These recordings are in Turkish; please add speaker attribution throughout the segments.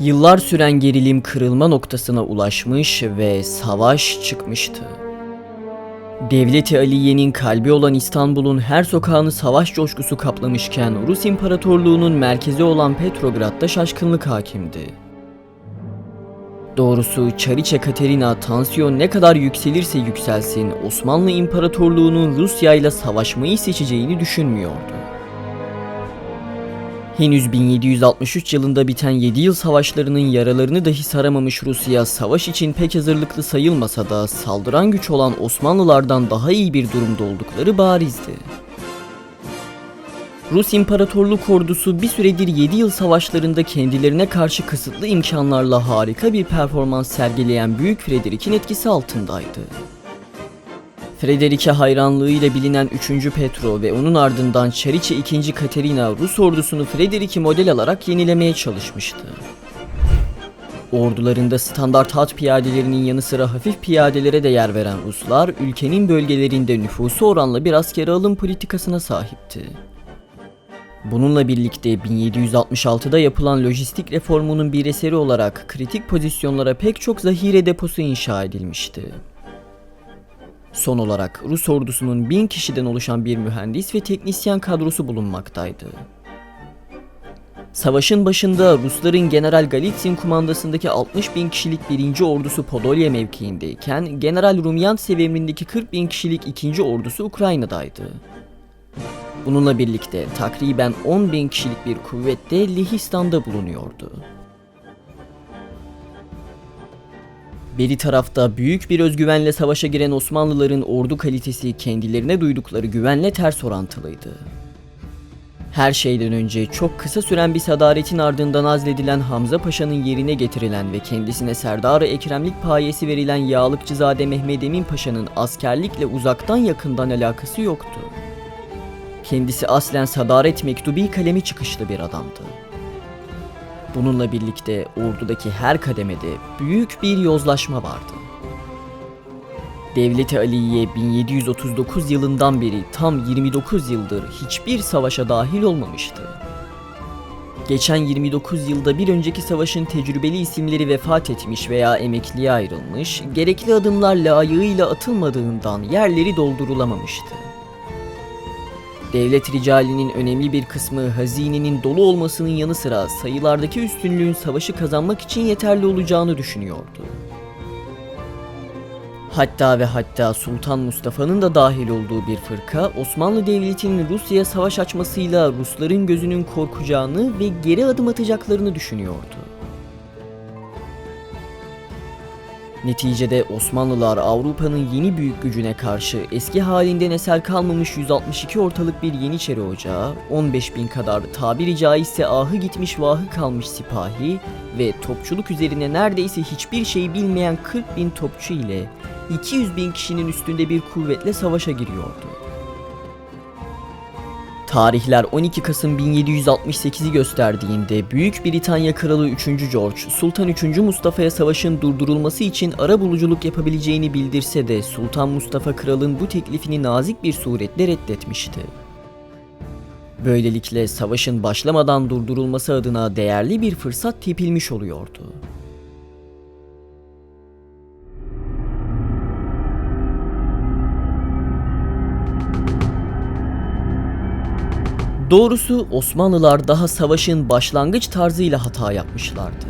Speaker 1: Yıllar süren gerilim kırılma noktasına ulaşmış ve savaş çıkmıştı. Devleti Aliye'nin kalbi olan İstanbul'un her sokağını savaş coşkusu kaplamışken Rus İmparatorluğu'nun merkezi olan Petrograd'da şaşkınlık hakimdi. Doğrusu Çariçe Katerina tansiyon ne kadar yükselirse yükselsin Osmanlı İmparatorluğu'nun Rusya ile savaşmayı seçeceğini düşünmüyordu. Henüz 1763 yılında biten 7 yıl savaşlarının yaralarını dahi saramamış Rusya savaş için pek hazırlıklı sayılmasa da saldıran güç olan Osmanlılardan daha iyi bir durumda oldukları barizdi. Rus İmparatorluk ordusu bir süredir 7 yıl savaşlarında kendilerine karşı kısıtlı imkanlarla harika bir performans sergileyen Büyük Frederick'in etkisi altındaydı. Frederick'e hayranlığıyla bilinen 3. Petro ve onun ardından Çeriçe 2. Katerina Rus ordusunu Frederick'i model alarak yenilemeye çalışmıştı. Ordularında standart hat piyadelerinin yanı sıra hafif piyadelere de yer veren Ruslar, ülkenin bölgelerinde nüfusu oranla bir askeri alım politikasına sahipti. Bununla birlikte 1766'da yapılan lojistik reformunun bir eseri olarak kritik pozisyonlara pek çok zahire deposu inşa edilmişti. Son olarak Rus ordusunun bin kişiden oluşan bir mühendis ve teknisyen kadrosu bulunmaktaydı. Savaşın başında Rusların General Galitsin kumandasındaki 60 bin kişilik 1. ordusu Podolya mevkiindeyken General Rumyantsev emrindeki 40 bin kişilik 2. ordusu Ukrayna'daydı. Bununla birlikte takriben 10 bin kişilik bir kuvvet de Lihistan'da bulunuyordu. Beri tarafta büyük bir özgüvenle savaşa giren Osmanlıların ordu kalitesi kendilerine duydukları güvenle ters orantılıydı. Her şeyden önce çok kısa süren bir sadaretin ardından azledilen Hamza Paşa'nın yerine getirilen ve kendisine Serdar-ı Ekremlik payesi verilen Yağlıkçızade Mehmed Emin Paşa'nın askerlikle uzaktan yakından alakası yoktu. Kendisi aslen sadaret mektubi kalemi çıkışlı bir adamdı. Bununla birlikte ordudaki her kademede büyük bir yozlaşma vardı. Devleti Aliye 1739 yılından beri tam 29 yıldır hiçbir savaşa dahil olmamıştı. Geçen 29 yılda bir önceki savaşın tecrübeli isimleri vefat etmiş veya emekliye ayrılmış, gerekli adımlar layığıyla atılmadığından yerleri doldurulamamıştı. Devlet ricalinin önemli bir kısmı hazinenin dolu olmasının yanı sıra sayılardaki üstünlüğün savaşı kazanmak için yeterli olacağını düşünüyordu. Hatta ve hatta Sultan Mustafa'nın da dahil olduğu bir fırka Osmanlı Devleti'nin Rusya'ya savaş açmasıyla Rusların gözünün korkacağını ve geri adım atacaklarını düşünüyordu. Neticede Osmanlılar Avrupa'nın yeni büyük gücüne karşı eski halinden eser kalmamış 162 ortalık bir Yeniçeri ocağı, 15 bin kadar tabiri caizse ahı gitmiş vahı kalmış sipahi ve topçuluk üzerine neredeyse hiçbir şey bilmeyen 40 bin topçu ile 200 bin kişinin üstünde bir kuvvetle savaşa giriyordu. Tarihler 12 Kasım 1768'i gösterdiğinde Büyük Britanya Kralı 3. George, Sultan 3. Mustafa'ya savaşın durdurulması için ara buluculuk yapabileceğini bildirse de Sultan Mustafa Kral'ın bu teklifini nazik bir suretle reddetmişti. Böylelikle savaşın başlamadan durdurulması adına değerli bir fırsat tepilmiş oluyordu. Doğrusu Osmanlılar daha savaşın başlangıç tarzıyla hata yapmışlardı.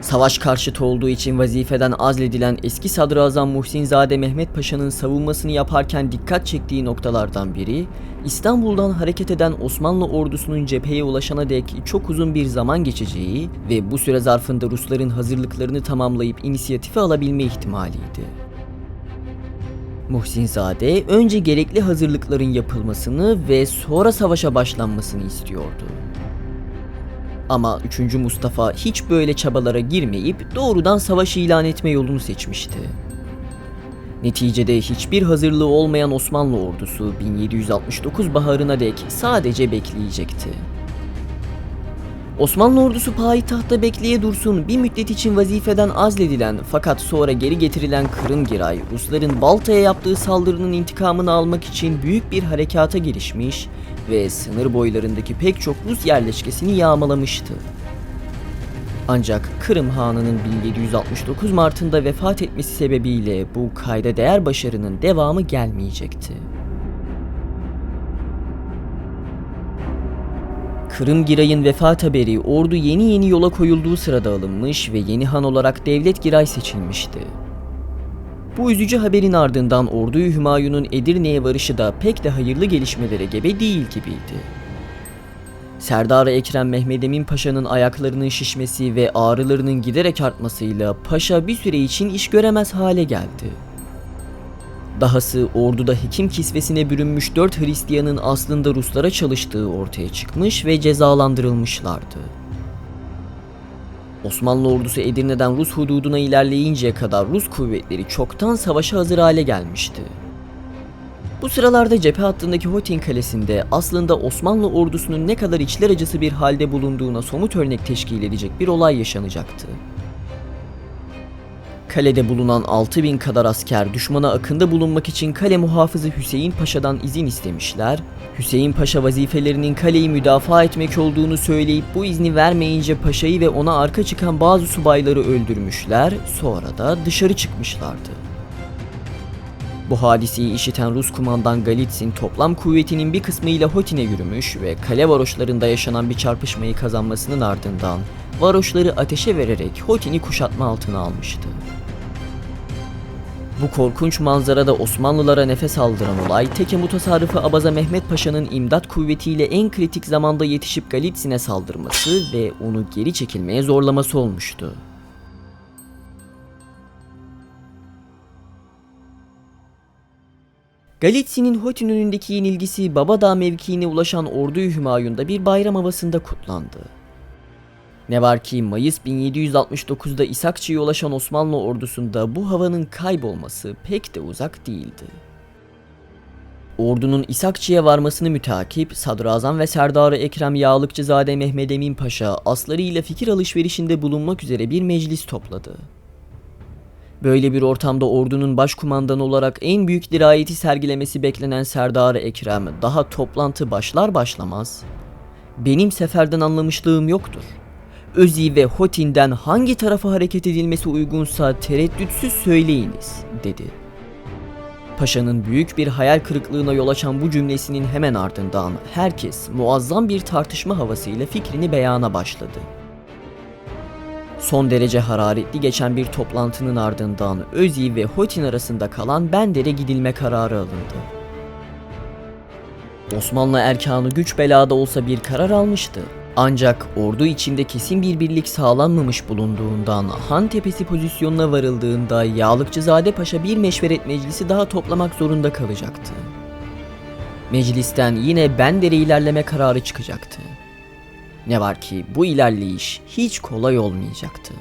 Speaker 1: Savaş karşıtı olduğu için vazifeden azledilen eski sadrazam Muhsinzade Mehmet Paşa'nın savunmasını yaparken dikkat çektiği noktalardan biri, İstanbul'dan hareket eden Osmanlı ordusunun cepheye ulaşana dek çok uzun bir zaman geçeceği ve bu süre zarfında Rusların hazırlıklarını tamamlayıp inisiyatifi alabilme ihtimaliydi. Muhsinzade önce gerekli hazırlıkların yapılmasını ve sonra savaşa başlanmasını istiyordu. Ama 3. Mustafa hiç böyle çabalara girmeyip doğrudan savaş ilan etme yolunu seçmişti. Neticede hiçbir hazırlığı olmayan Osmanlı ordusu 1769 baharına dek sadece bekleyecekti. Osmanlı ordusu payitahtta bekleye dursun bir müddet için vazifeden azledilen fakat sonra geri getirilen Kırımgiray Rusların Balta'ya yaptığı saldırının intikamını almak için büyük bir harekata girişmiş ve sınır boylarındaki pek çok Rus yerleşkesini yağmalamıştı. Ancak Kırım Hanı'nın 1769 Mart'ında vefat etmesi sebebiyle bu kayda değer başarının devamı gelmeyecekti. Kırım Giray'ın vefat haberi ordu yeni yeni yola koyulduğu sırada alınmış ve yeni han olarak Devlet Giray seçilmişti. Bu üzücü haberin ardından orduyu Hümayun'un Edirne'ye varışı da pek de hayırlı gelişmelere gebe değil gibiydi. Serdar Ekrem Mehmet Emin Paşa'nın ayaklarının şişmesi ve ağrılarının giderek artmasıyla paşa bir süre için iş göremez hale geldi. Dahası orduda hekim kisvesine bürünmüş dört Hristiyanın aslında Ruslara çalıştığı ortaya çıkmış ve cezalandırılmışlardı. Osmanlı ordusu Edirne'den Rus hududuna ilerleyinceye kadar Rus kuvvetleri çoktan savaşa hazır hale gelmişti. Bu sıralarda cephe hattındaki Hotin Kalesi'nde aslında Osmanlı ordusunun ne kadar içler acısı bir halde bulunduğuna somut örnek teşkil edecek bir olay yaşanacaktı. Kalede bulunan 6000 kadar asker düşmana akında bulunmak için kale muhafızı Hüseyin Paşa'dan izin istemişler. Hüseyin Paşa vazifelerinin kaleyi müdafaa etmek olduğunu söyleyip bu izni vermeyince paşayı ve ona arka çıkan bazı subayları öldürmüşler, sonra da dışarı çıkmışlardı. Bu hadiseyi işiten Rus kumandan Galitzin toplam kuvvetinin bir kısmıyla Hotin'e yürümüş ve kale varoşlarında yaşanan bir çarpışmayı kazanmasının ardından varoşları ateşe vererek Hotin'i kuşatma altına almıştı. Bu korkunç manzarada Osmanlılara nefes aldıran olay Teke Mutasarrıfı Abaza Mehmet Paşa'nın imdat kuvvetiyle en kritik zamanda yetişip Galitsin'e saldırması ve onu geri çekilmeye zorlaması olmuştu. Galitsin'in Hotin önündeki yenilgisi Babadağ mevkiine ulaşan orduyu Hümayun'da bir bayram havasında kutlandı. Ne var ki Mayıs 1769'da İshakçı'ya ulaşan Osmanlı ordusunda bu havanın kaybolması pek de uzak değildi. Ordunun İshakçı'ya varmasını mütakip Sadrazam ve Serdarı Ekrem Yağlıkçızade Mehmed Emin Paşa aslarıyla fikir alışverişinde bulunmak üzere bir meclis topladı. Böyle bir ortamda ordunun başkumandanı olarak en büyük dirayeti sergilemesi beklenen Serdarı Ekrem daha toplantı başlar başlamaz benim seferden anlamışlığım yoktur. Özi ve Hotin'den hangi tarafa hareket edilmesi uygunsa tereddütsüz söyleyiniz, dedi. Paşa'nın büyük bir hayal kırıklığına yol açan bu cümlesinin hemen ardından herkes muazzam bir tartışma havasıyla fikrini beyana başladı. Son derece hararetli geçen bir toplantının ardından Özi ve Hotin arasında kalan Bender'e gidilme kararı alındı. Osmanlı erkanı güç belada olsa bir karar almıştı. Ancak ordu içinde kesin bir birlik sağlanmamış bulunduğundan Han Tepesi pozisyonuna varıldığında Yağlıkçızade Paşa bir meşveret meclisi daha toplamak zorunda kalacaktı. Meclisten yine Bender'e ilerleme kararı çıkacaktı. Ne var ki bu ilerleyiş hiç kolay olmayacaktı.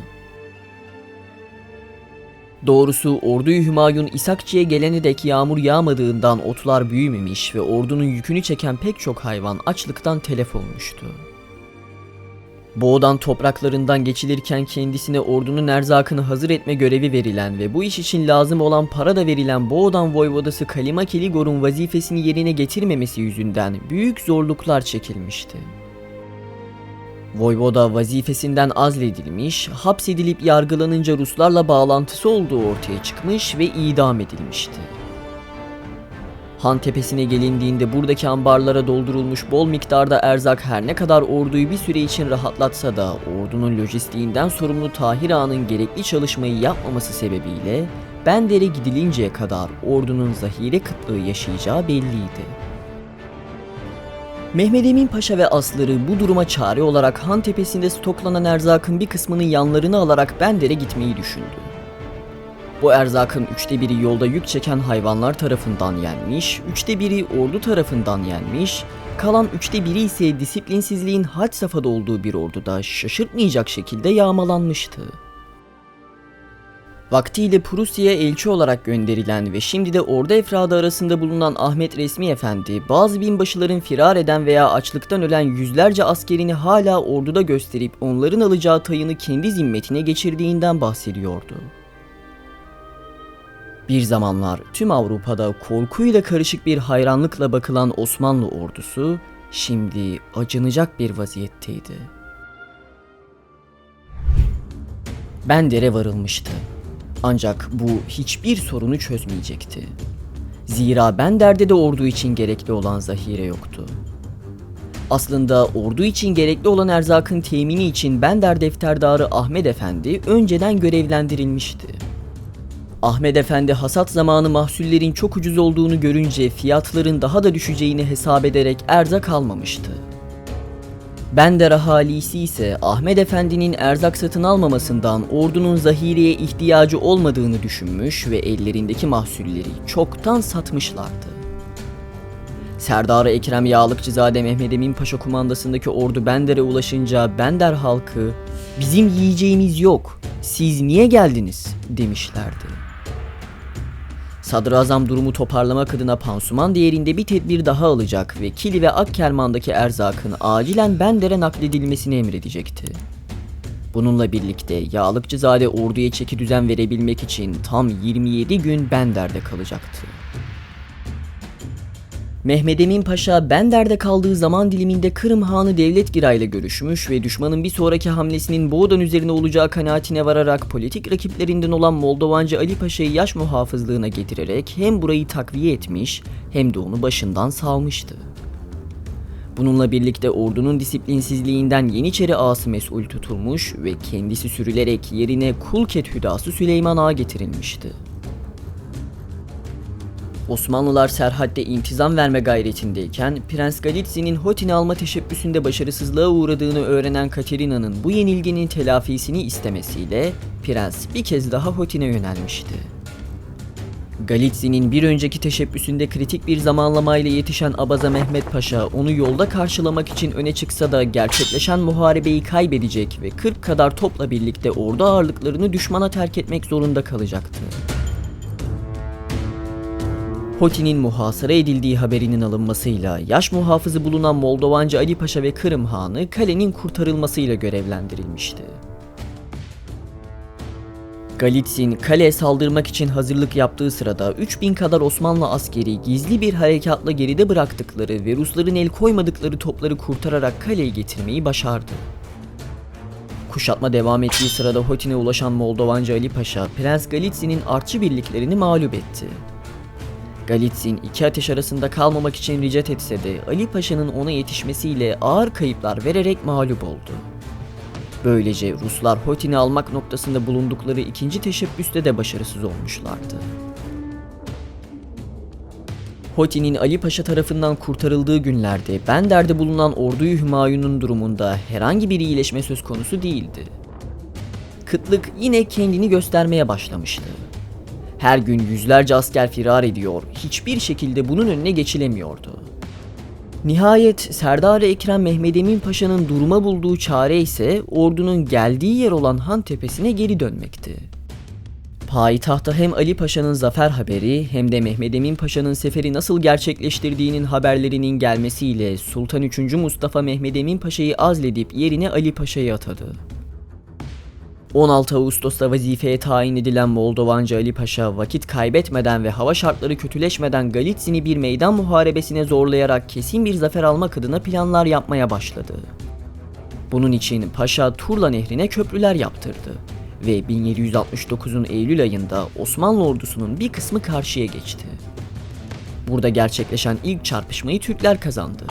Speaker 1: Doğrusu orduyu Hümayun İshakçı'ya gelene dek yağmur yağmadığından otlar büyümemiş ve ordunun yükünü çeken pek çok hayvan açlıktan telef olmuştu. Boğdan topraklarından geçilirken kendisine ordunun erzakını hazır etme görevi verilen ve bu iş için lazım olan para da verilen Boğdan voyvodası Kalima Keligor'un vazifesini yerine getirmemesi yüzünden büyük zorluklar çekilmişti. Voyvoda vazifesinden azledilmiş, hapsedilip yargılanınca Ruslarla bağlantısı olduğu ortaya çıkmış ve idam edilmişti. Han tepesine gelindiğinde buradaki ambarlara doldurulmuş bol miktarda erzak her ne kadar orduyu bir süre için rahatlatsa da ordunun lojistiğinden sorumlu Tahir Ağa'nın gerekli çalışmayı yapmaması sebebiyle Bender'e gidilinceye kadar ordunun zahire kıtlığı yaşayacağı belliydi. Mehmed Emin Paşa ve asları bu duruma çare olarak Han tepesinde stoklanan erzakın bir kısmını yanlarına alarak Bender'e gitmeyi düşündü. Bu erzakın üçte biri yolda yük çeken hayvanlar tarafından yenmiş, üçte biri ordu tarafından yenmiş, kalan üçte biri ise disiplinsizliğin had safhada olduğu bir orduda şaşırtmayacak şekilde yağmalanmıştı. Vaktiyle Prusya'ya elçi olarak gönderilen ve şimdi de ordu efradı arasında bulunan Ahmet Resmi Efendi, bazı binbaşıların firar eden veya açlıktan ölen yüzlerce askerini hala orduda gösterip onların alacağı tayını kendi zimmetine geçirdiğinden bahsediyordu. Bir zamanlar tüm Avrupa'da korkuyla karışık bir hayranlıkla bakılan Osmanlı ordusu şimdi acınacak bir vaziyetteydi. Bender'e varılmıştı. Ancak bu hiçbir sorunu çözmeyecekti. Zira Bender'de de ordu için gerekli olan zahire yoktu. Aslında ordu için gerekli olan erzakın temini için Bender defterdarı Ahmet Efendi önceden görevlendirilmişti. Ahmet Efendi hasat zamanı mahsullerin çok ucuz olduğunu görünce fiyatların daha da düşeceğini hesap ederek erzak almamıştı. Bender ahalisi ise Ahmet Efendi'nin erzak satın almamasından ordunun zahireye ihtiyacı olmadığını düşünmüş ve ellerindeki mahsulleri çoktan satmışlardı. Serdar Ekrem Yağlıkçızade Mehmet Emin Paşa kumandasındaki ordu Bender'e ulaşınca Bender halkı bizim yiyeceğimiz yok siz niye geldiniz demişlerdi. Sadrazam durumu toparlamak adına pansuman değerinde bir tedbir daha alacak ve Kili ve Akkerman'daki erzakın acilen Bender'e nakledilmesini emredecekti. Bununla birlikte Yağlıkçızade orduya çeki düzen verebilmek için tam 27 gün Bender'de kalacaktı. Mehmet Emin Paşa Bender'de kaldığı zaman diliminde Kırım Hanı Devlet Gira ile görüşmüş ve düşmanın bir sonraki hamlesinin Boğdan üzerine olacağı kanaatine vararak politik rakiplerinden olan Moldovancı Ali Paşa'yı yaş muhafızlığına getirerek hem burayı takviye etmiş hem de onu başından salmıştı. Bununla birlikte ordunun disiplinsizliğinden Yeniçeri ağası mesul tutulmuş ve kendisi sürülerek yerine Kulket Hüdası Süleyman Ağa getirilmişti. Osmanlılar Serhat'te intizam verme gayretindeyken Prens Galitzin'in Hotin'i alma teşebbüsünde başarısızlığa uğradığını öğrenen Katerina'nın bu yenilginin telafisini istemesiyle Prens bir kez daha Hotin'e yönelmişti. Galitzin'in bir önceki teşebbüsünde kritik bir zamanlamayla yetişen Abaza Mehmet Paşa onu yolda karşılamak için öne çıksa da gerçekleşen muharebeyi kaybedecek ve 40 kadar topla birlikte ordu ağırlıklarını düşmana terk etmek zorunda kalacaktı. Hoti'nin muhasara edildiği haberinin alınmasıyla yaş muhafızı bulunan Moldovancı Ali Paşa ve Kırım Hanı kalenin kurtarılmasıyla görevlendirilmişti. Galitzin kaleye saldırmak için hazırlık yaptığı sırada 3000 kadar Osmanlı askeri gizli bir harekatla geride bıraktıkları ve Rusların el koymadıkları topları kurtararak kaleyi getirmeyi başardı. Kuşatma devam ettiği sırada Hotin'e ulaşan Moldovancı Ali Paşa, Prens Galitzin'in artçı birliklerini mağlup etti. Galitzin iki ateş arasında kalmamak için ricat etse de Ali Paşa'nın ona yetişmesiyle ağır kayıplar vererek mağlup oldu. Böylece Ruslar Hotin'i almak noktasında bulundukları ikinci teşebbüste de başarısız olmuşlardı. Hotin'in Ali Paşa tarafından kurtarıldığı günlerde Bender'de bulunan orduyu Hümayun'un durumunda herhangi bir iyileşme söz konusu değildi. Kıtlık yine kendini göstermeye başlamıştı. Her gün yüzlerce asker firar ediyor, hiçbir şekilde bunun önüne geçilemiyordu. Nihayet Serdar Ekrem Mehmet Emin Paşa'nın duruma bulduğu çare ise ordunun geldiği yer olan Han Tepesi'ne geri dönmekti. Payitahta hem Ali Paşa'nın zafer haberi hem de Mehmet Emin Paşa'nın seferi nasıl gerçekleştirdiğinin haberlerinin gelmesiyle Sultan 3. Mustafa Mehmet Emin Paşa'yı azledip yerine Ali Paşa'yı atadı. 16 Ağustos'ta vazifeye tayin edilen Moldovancı Ali Paşa vakit kaybetmeden ve hava şartları kötüleşmeden Galitzin'i bir meydan muharebesine zorlayarak kesin bir zafer almak adına planlar yapmaya başladı. Bunun için Paşa Turla Nehri'ne köprüler yaptırdı ve 1769'un Eylül ayında Osmanlı ordusunun bir kısmı karşıya geçti. Burada gerçekleşen ilk çarpışmayı Türkler kazandı.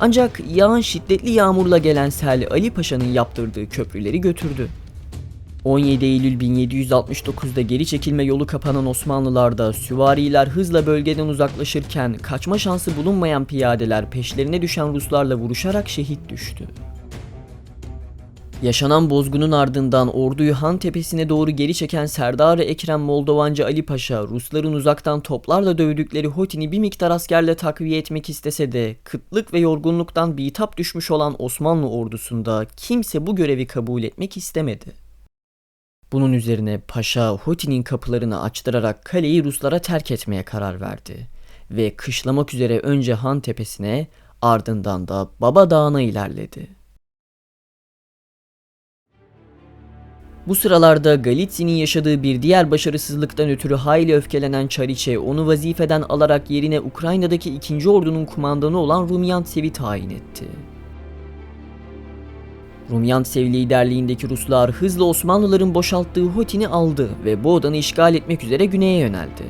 Speaker 1: Ancak yağan şiddetli yağmurla gelen sel Ali Paşa'nın yaptırdığı köprüleri götürdü. 17 Eylül 1769'da geri çekilme yolu kapanan Osmanlılarda süvariler hızla bölgeden uzaklaşırken kaçma şansı bulunmayan piyadeler peşlerine düşen Ruslarla vuruşarak şehit düştü. Yaşanan bozgunun ardından orduyu Han tepesine doğru geri çeken Serdar Ekrem Moldovancı Ali Paşa, Rusların uzaktan toplarla dövdükleri Hotin'i bir miktar askerle takviye etmek istese de kıtlık ve yorgunluktan bitap düşmüş olan Osmanlı ordusunda kimse bu görevi kabul etmek istemedi. Bunun üzerine paşa Hoti'nin kapılarını açtırarak kaleyi Ruslara terk etmeye karar verdi ve kışlamak üzere önce Han tepesine ardından da Baba Dağı'na ilerledi. Bu sıralarda Galitzin'in yaşadığı bir diğer başarısızlıktan ötürü hayli öfkelenen Çariçe onu vazifeden alarak yerine Ukrayna'daki ikinci ordunun kumandanı olan Rumyantsev'i tayin etti. Rumyantsev liderliğindeki Ruslar hızla Osmanlıların boşalttığı Hotin'i aldı ve Boğdan'ı işgal etmek üzere güneye yöneldi.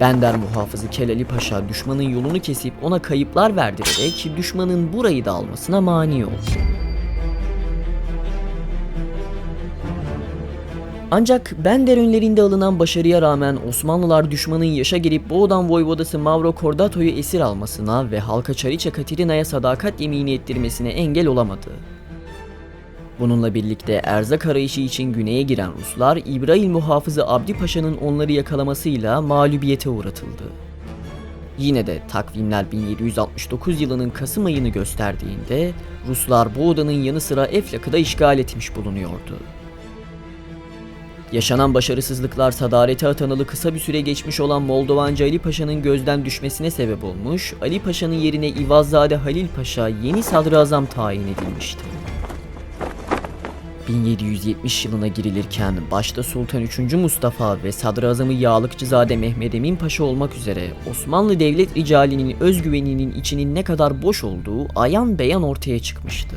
Speaker 1: Bender muhafızı Kelali Paşa düşmanın yolunu kesip ona kayıplar verdirerek düşmanın burayı da almasına mani oldu. Ancak Bender önlerinde alınan başarıya rağmen Osmanlılar düşmanın yaşa girip Boğdan Voyvodası Mavro Kordato'yu esir almasına ve halka Çariçe Katerina'ya sadakat yemini ettirmesine engel olamadı. Bununla birlikte erzak arayışı için güneye giren Ruslar İbrahim Muhafızı Abdi Paşa'nın onları yakalamasıyla mağlubiyete uğratıldı. Yine de takvimler 1769 yılının Kasım ayını gösterdiğinde Ruslar Boğda'nın yanı sıra Eflak'ı da işgal etmiş bulunuyordu. Yaşanan başarısızlıklar sadarete atanalı kısa bir süre geçmiş olan Moldovancı Ali Paşa'nın gözden düşmesine sebep olmuş, Ali Paşa'nın yerine İvazzade Halil Paşa yeni sadrazam tayin edilmişti. 1770 yılına girilirken başta Sultan 3. Mustafa ve Sadrazamı Yağlıkçızade Mehmed Emin Paşa olmak üzere Osmanlı devlet ricalinin özgüveninin içinin ne kadar boş olduğu ayan beyan ortaya çıkmıştı.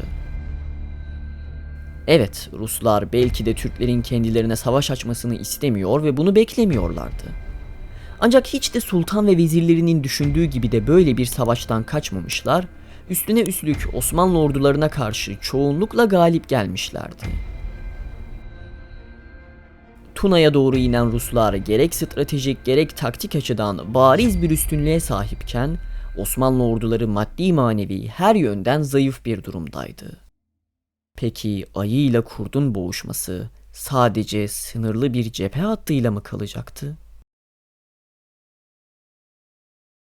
Speaker 1: Evet, Ruslar belki de Türklerin kendilerine savaş açmasını istemiyor ve bunu beklemiyorlardı. Ancak hiç de sultan ve vezirlerinin düşündüğü gibi de böyle bir savaştan kaçmamışlar, üstüne üstlük Osmanlı ordularına karşı çoğunlukla galip gelmişlerdi. Tuna'ya doğru inen Ruslar gerek stratejik gerek taktik açıdan bariz bir üstünlüğe sahipken Osmanlı orduları maddi manevi her yönden zayıf bir durumdaydı. Peki ayı ile kurdun boğuşması sadece sınırlı bir cephe hattıyla mı kalacaktı?